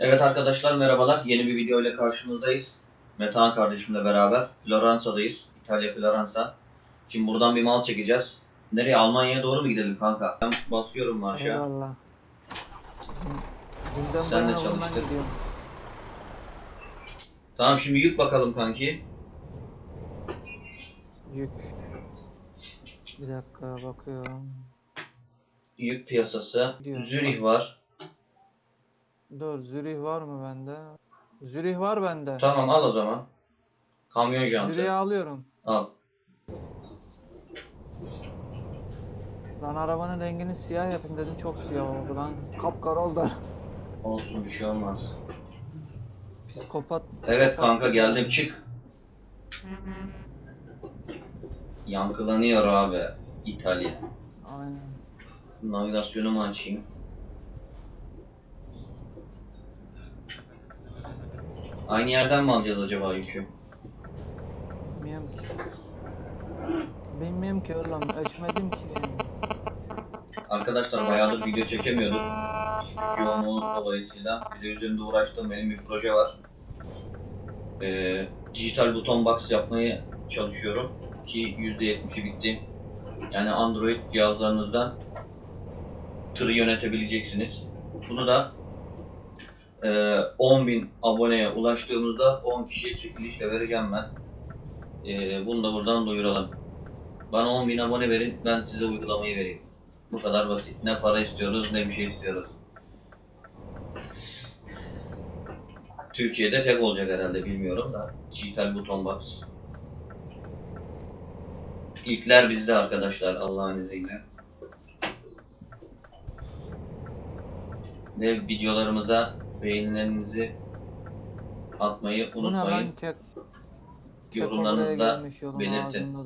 Evet arkadaşlar merhabalar. Yeni bir video ile karşınızdayız. Metehan kardeşimle beraber Floransa'dayız. İtalya Floransa. Şimdi buradan bir mal çekeceğiz. Nereye? Almanya'ya doğru mu gidelim kanka? Ben basıyorum marşa. Eyvallah. Sen de çalıştır. Tamam şimdi yük bakalım kanki. Yük. Bir dakika bakıyorum. Yük piyasası. Diyorum. Zürih var. Dur Zürih var mı bende? Zürih var bende. Tamam al o zaman. Kamyon Zürih'i jantı. alıyorum. Al. Lan arabanın rengini siyah yapın dedim çok siyah oldu lan. Kapkara oldu. Olsun bir şey olmaz. Psikopat. Evet kanka geldim çık. Yankılanıyor abi. İtalya. Aynen. Navigasyonumu açayım. Aynı yerden mi alacağız acaba yükü? Bilmiyorum ki. Bilmiyorum ki oğlum. Ölçmedim ki. Arkadaşlar bayağıdır video çekemiyorduk. İş güç yoğunluğu dolayısıyla. Bir de üzerinde uğraştığım benim bir proje var. Ee, dijital buton box yapmayı çalışıyorum. Ki %70'i bitti. Yani Android cihazlarınızdan tırı yönetebileceksiniz. Bunu da e, 10.000 aboneye ulaştığımızda 10 kişiye çekilişle vereceğim ben. E, bunu da buradan duyuralım. Bana 10.000 abone verin, ben size uygulamayı vereyim. Bu kadar basit. Ne para istiyoruz ne bir şey istiyoruz. Türkiye'de tek olacak herhalde bilmiyorum da. Dijital buton box. İlkler bizde arkadaşlar Allah'ın izniyle. Ve videolarımıza beğenilerinizi atmayı unutmayın. Yorumlarınızı da belirtin.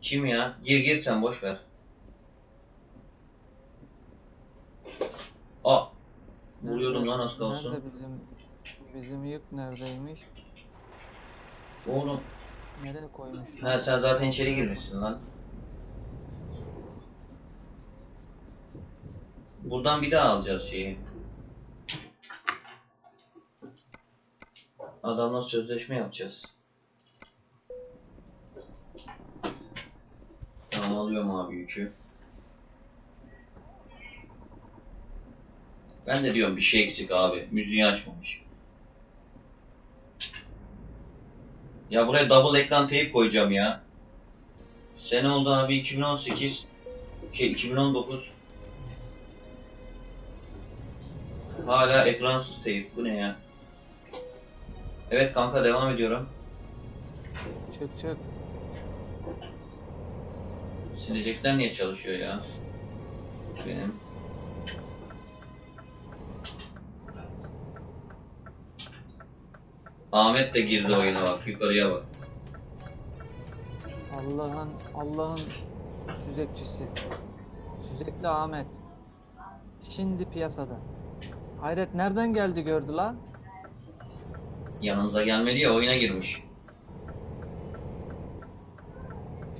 Kim ya? Gir gir sen boş ver. Aa. Vuruyordum lan az kalsın. Nerede bizim bizim yük neredeymiş? Oğlum. Nereye koymuş? Ha sen zaten içeri girmişsin lan. Buradan bir daha alacağız şeyi. Adamla sözleşme yapacağız. Tamam alıyorum abi yükü. Ben de diyorum bir şey eksik abi. Müziği açmamış. Ya buraya double ekran teyp koyacağım ya. Sene oldu abi 2018. Şey 2019. Hala ekransız teyp. Bu ne ya? Evet kanka devam ediyorum. Çık çık. Silecekler niye çalışıyor ya? Benim. Ahmet de girdi oyuna bak. Yukarıya bak. Allah'ın Allah'ın süzekçisi. Süzekli Ahmet. Şimdi piyasada. Hayret nereden geldi gördü lan? Yanımıza gelmedi ya oyuna girmiş.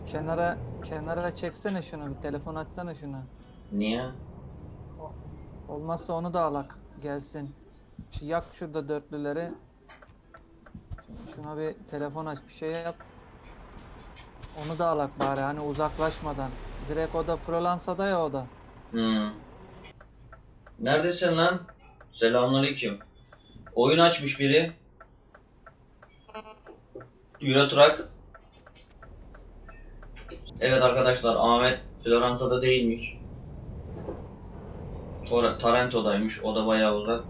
Kenara kenara çeksene şunu bir telefon açsana şunu. Niye? Olmazsa onu da alak gelsin. Şu yak şurada dörtlüleri. Şuna bir telefon aç bir şey yap. Onu da alak bari hani uzaklaşmadan. Direkt o da Floransa'da ya o da. Hmm. Neredesin lan? Selamünaleyküm. Oyun açmış biri. Euro. Evet arkadaşlar Ahmet Floransa'da değilmiş. Tor- Taranto'daymış. O da bayağı uzak.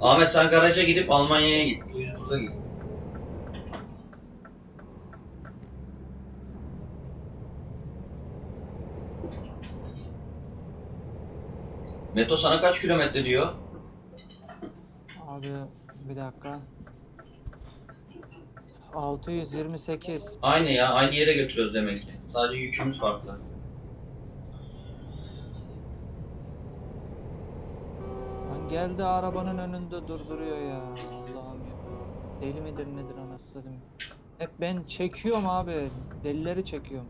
Ahmet sen garaja gidip Almanya'ya git. Duisburg'a git. Meto sana kaç kilometre diyor? Abi bir dakika. 628. Aynı ya, aynı yere götürüyoruz demek ki. Sadece yükümüz farklı. Lan geldi arabanın önünde durduruyor ya. Allah'ım ya. Deli midir nedir anasını satayım. Hep ben çekiyorum abi. Delileri çekiyorum.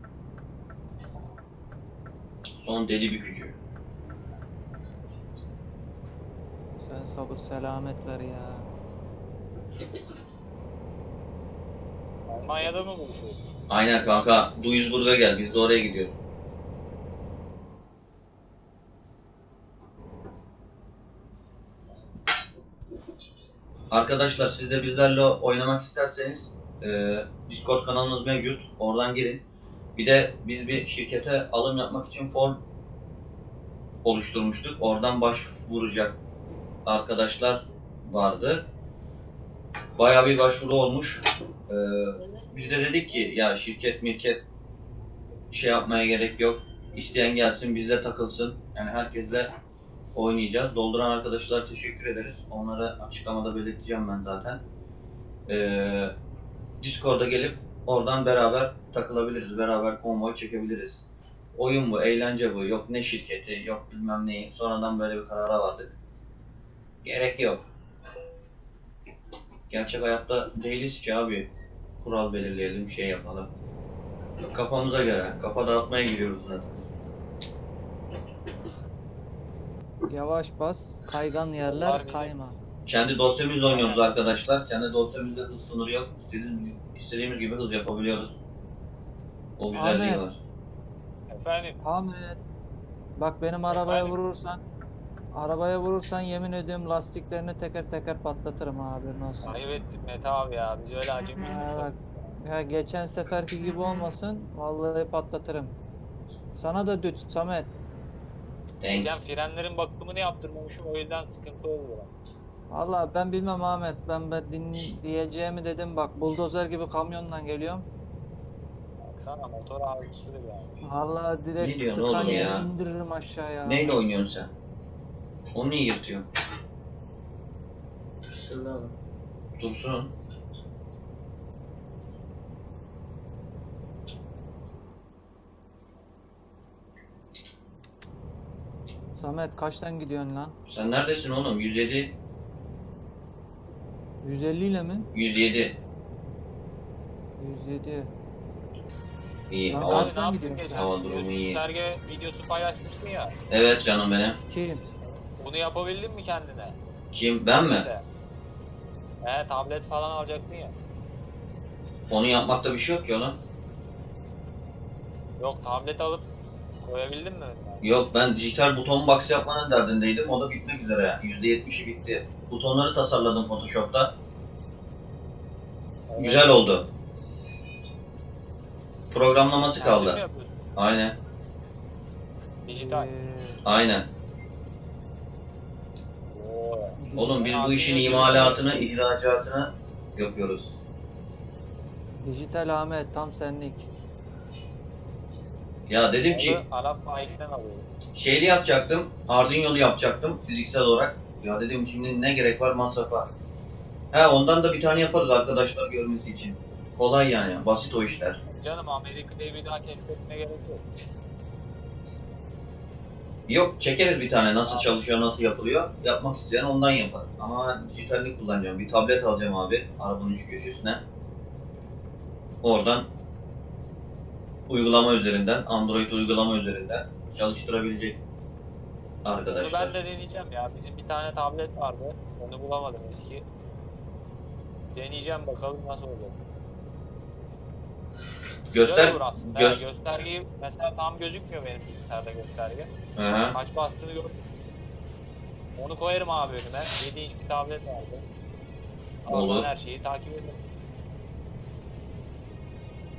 Son deli bükücü. Sen sabır selamet ver ya. Almanya'da mı buluşuyoruz? Aynen kanka. Duisburg'a gel. Biz de oraya gidiyoruz. Arkadaşlar siz de bizlerle oynamak isterseniz e, Discord kanalımız mevcut. Oradan girin. Bir de biz bir şirkete alım yapmak için form oluşturmuştuk. Oradan başvuracak arkadaşlar vardı. Bayağı bir başvuru olmuş. E, biz de dedik ki ya şirket mirket şey yapmaya gerek yok. İsteyen gelsin bizle takılsın. Yani herkesle oynayacağız. Dolduran arkadaşlar teşekkür ederiz. Onları açıklamada belirteceğim ben zaten. Ee, Discord'a gelip oradan beraber takılabiliriz. Beraber konvoy çekebiliriz. Oyun bu, eğlence bu. Yok ne şirketi, yok bilmem neyi. Sonradan böyle bir karara vardık. Gerek yok. Gerçek hayatta değiliz ki abi kural belirleyelim, şey yapalım. Kafamıza göre, kafa dağıtmaya giriyoruz zaten. Yavaş bas, kaygan yerler kayma. Kendi dosyamızla oynuyoruz arkadaşlar. Kendi dosyamızda hız sınırı yok. İstediğimiz, istediğimiz gibi hız yapabiliyoruz. O güzelliği Ahmet. var. Efendim? Ahmet, bak benim arabaya Efendim? vurursan, arabaya vurursan yemin ediyorum lastiklerini teker teker patlatırım abi olsun. Ayıp ettin Mete abi ya. Biz öyle acemi Ha, bak. Ya geçen seferki gibi olmasın, vallahi patlatırım. Sana da düt Samet. Thanks. frenlerin bakımını yaptırmamışım o yüzden sıkıntı oldu. Valla ben bilmem Ahmet, ben, ben din diyeceğimi dedim bak buldozer gibi kamyonla geliyorum. Baksana motor ağrısıdır yani. Valla direkt Ne sıkan ya? indiririm aşağıya. Neyle oynuyorsun sen? Onu niye yırtıyorsun? Dursun. Samet kaçtan gidiyorsun lan? Sen neredesin oğlum? 107. 150 ile mi? 107. 107. İyi. Lan Hava, kaç- Kaçtan gidiyorsun geçen sen? Hava durumu iyi. Gösterge videosu paylaşmıştın ya. Evet canım benim. Kim? Bunu yapabildin mi kendine? Kim? Ben mi? De. He tablet falan alacaktın ya. Onu yapmakta bir şey yok ki oğlum. Yok tablet alıp koyabildin mi? Yok ben dijital buton box yapmanın derdindeydim. O da bitmek üzere. %70'i bitti. Butonları tasarladım Photoshop'ta. Evet. Güzel oldu. Programlaması Kendin mi kaldı. yapıyorsun? Aynen. Dijital. Ee, Aynen. Oğlum biz bu işin imalatını, ihracatını yapıyoruz. Dijital Ahmet tam senlik. Ya dedim ki Onu Arap faikten alıyorum. şeyli yapacaktım, Arduino'lu yapacaktım fiziksel olarak. Ya dedim şimdi ne gerek var masrafa. He ondan da bir tane yaparız arkadaşlar görmesi için. Kolay yani, basit o işler. Canım Amerika'yı bir daha keşfetmeye gerek yok. Yok çekeriz bir tane nasıl çalışıyor, nasıl yapılıyor. Yapmak isteyen ondan yapar. Ama dijitalini kullanacağım. Bir tablet alacağım abi arabanın üç köşesine. Oradan uygulama üzerinden, Android uygulama üzerinden çalıştırabilecek arkadaşlar. ben de deneyeceğim ya. Bizim bir tane tablet vardı. Onu bulamadım eski. Deneyeceğim bakalım nasıl olacak. Güzel Göster. olur aslında. göz-. Göstergeyi mesela tam gözükmüyor benim bilgisayarda gösterge. Hı hı. Kaç bastığını gördüm. Onu koyarım abi önüme. 7 inç bir tablet vardı. Olur. Her şeyi takip ederim.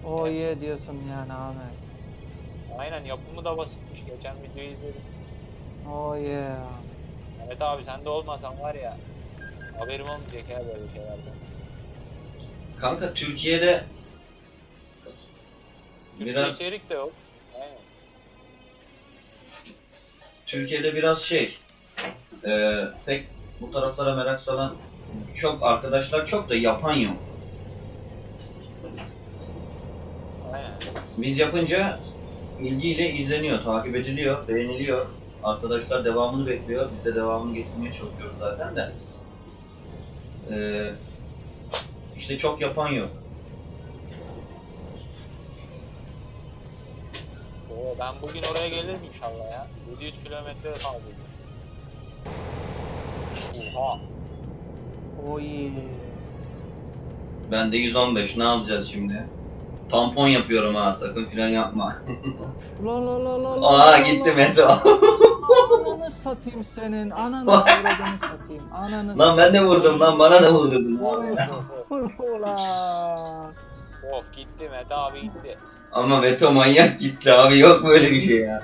O ye diyorsun yani Ahmet. Aynen yapımı da basitmiş. Geçen videoyu izledim. O ye. Evet abi sen de olmasan var ya. Haberim olmayacak ya böyle şeylerden. Kanka Türkiye'de Türkçe biraz içerik de yok. Aynen. Türkiye'de biraz şey e, pek bu taraflara merak salan çok arkadaşlar çok da yapan yok. Aynen. Biz yapınca ilgiyle izleniyor, takip ediliyor, beğeniliyor. Arkadaşlar devamını bekliyor. Biz de devamını getirmeye çalışıyoruz zaten de. Ee, işte çok yapan yok. Oo, ben bugün oraya gelirim inşallah ya. 700 kilometre kaldı. Oha. Oy. Ben de 115 ne yapacağız şimdi? Tampon yapıyorum ha sakın fren yapma. La la la la la. Aa la gitti la. Ananı satayım senin. Ananı avradını satayım. Ananı lan ben de vurdum lan bana da vurdurdun. Ulan. of gitti Mete abi gitti. Ama Meto manyak gitti abi yok böyle bir şey ya.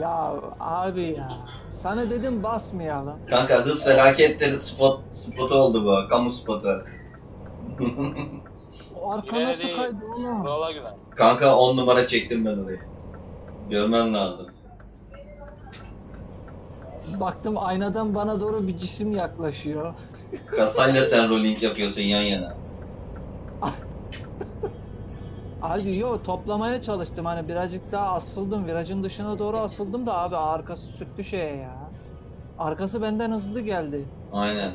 Ya abi ya. Sana dedim basmayalım. Kanka hız felakettir spot spotu oldu bu kamu spotu. O arka İleri nasıl kaydı oğlum? Yola güven. Kanka 10 numara çektim ben orayı. Görmen lazım. Baktım aynadan bana doğru bir cisim yaklaşıyor. Kasayla sen rolling yapıyorsun yan yana. Abi yo toplamaya çalıştım hani birazcık daha asıldım virajın dışına doğru asıldım da abi arkası sürttü şeye ya. Arkası benden hızlı geldi. Aynen.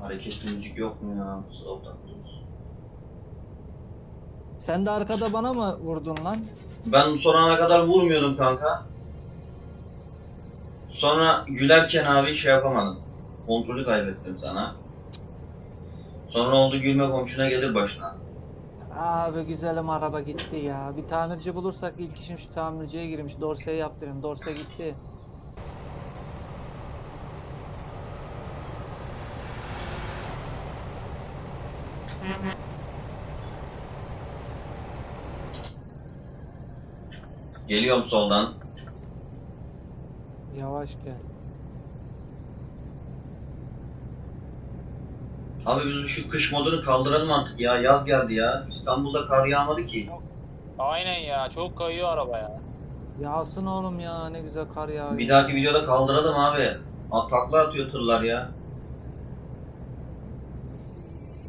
Hareketli müzik yok mu ya? Slow'dan Sen de arkada bana mı vurdun lan? Ben son ana kadar vurmuyordum kanka. Sonra gülerken abi şey yapamadım. Kontrolü kaybettim sana. Sonra oldu gülme komşuna gelir başına. Abi güzelim araba gitti ya. Bir tamirci bulursak ilk işim şu tamirciye girmiş. Dorse'yi yaptırayım. Dorse gitti. Geliyorum soldan. Yavaş gel. Abi biz şu kış modunu kaldıralım artık ya. Yaz geldi ya. İstanbul'da kar yağmadı ki. Aynen ya çok kayıyor araba ya. Yağsın oğlum ya ne güzel kar yağıyor. Bir dahaki videoda kaldıralım abi. At- Takla atıyor tırlar ya.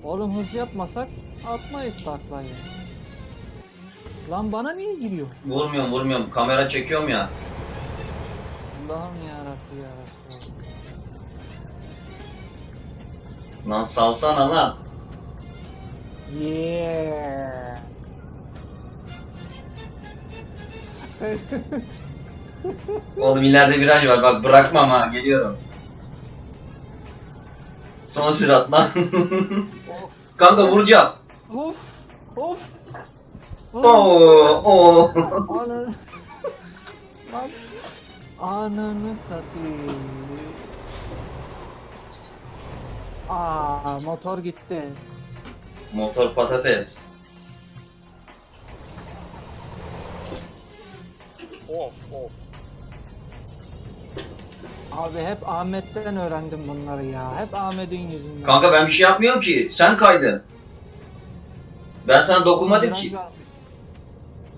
Oğlum hız yapmasak atmayız taklayı. Lan bana niye giriyor? Vurmuyorum vurmuyorum. Kamera çekiyorum ya. Allah'ım yarabbim ya Resulallah. Lan salsana lan. Yeah. Oğlum ileride viraj var bak bırakmam ha geliyorum. Son sürat lan. of. Kanka vuracağım. Of. Of. Oo, oo. Ananı. Satayım. Aa motor gitti. Motor patates. Of of. Abi hep Ahmet'ten öğrendim bunları ya. Hep Ahmet'in yüzünden. Kanka ben bir şey yapmıyorum ki. Sen kaydın. Ben sana dokunmadım Viraj ki.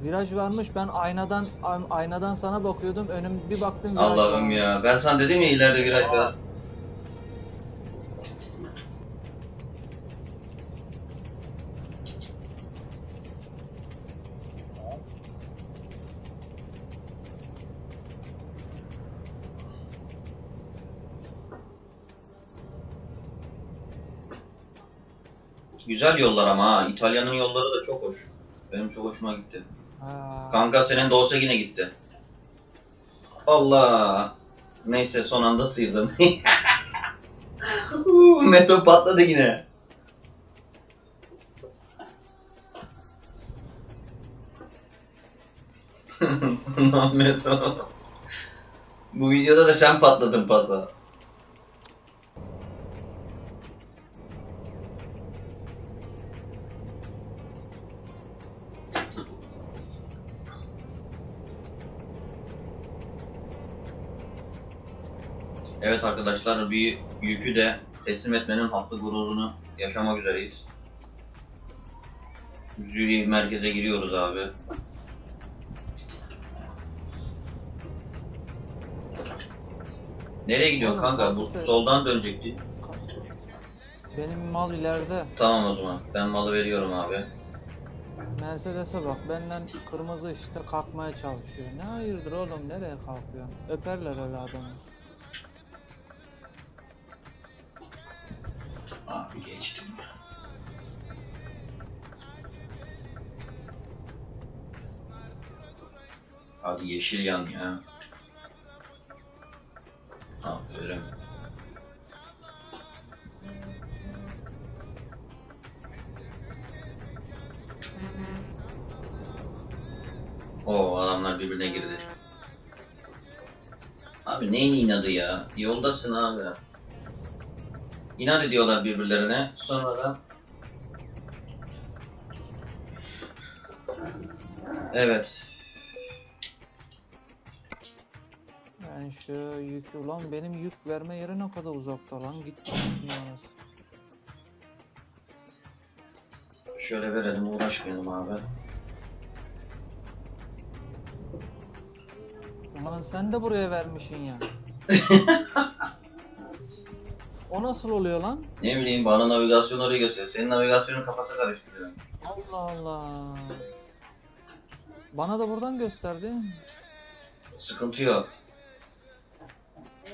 Viraj varmış. Ben aynadan aynadan sana bakıyordum. Önüm bir baktım viraj Allah'ım varmış. ya. Ben sana dedim ya ileride viraj var. Güzel yollar ama ha. İtalya'nın yolları da çok hoş. Benim çok hoşuma gitti. Ha. Kanka senin Doğusa yine gitti. Allah. Neyse son anda sıyırdım. Meto patladı yine. Meto. Bu videoda da sen patladın pasa. Evet arkadaşlar bir yükü de teslim etmenin haklı gururunu yaşamak üzereyiz. Zürih merkeze giriyoruz abi. Nereye gidiyorsun Oğlum, kanka? Bu işte- soldan dönecekti. Benim mal ileride. Tamam o zaman. Ben malı veriyorum abi. Mercedes'e bak benden kırmızı işte kalkmaya çalışıyor. Ne hayırdır oğlum nereye kalkıyorsun? Öperler öyle adamı. Abi geçtim. Hadi yeşil yan ya. Aferin. Oo adamlar birbirine girdi. Abi neyin inadı ya? Yoldasın abi. İnat ediyorlar birbirlerine. Sonra da Evet. Ben şu yük ulan benim yük verme yeri ne kadar uzakta lan git. Şöyle verelim uğraşmayalım abi. Ulan sen de buraya vermişsin ya. o nasıl oluyor lan? Ne bileyim bana navigasyon oraya gösteriyor. Senin navigasyonun kafası karıştırıyor. Allah Allah. Bana da buradan gösterdi. Sıkıntı yok.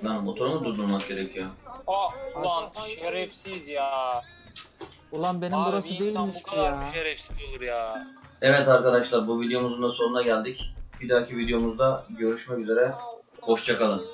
Lan motoru mu durdurmak gerekiyor? Aa ulan şerefsiz ya. Ulan benim Abi burası insan değilmiş bu ki kadar ya. şerefsiz olur ya. Evet arkadaşlar bu videomuzun da sonuna geldik. Bir dahaki videomuzda görüşmek üzere. Hoşçakalın.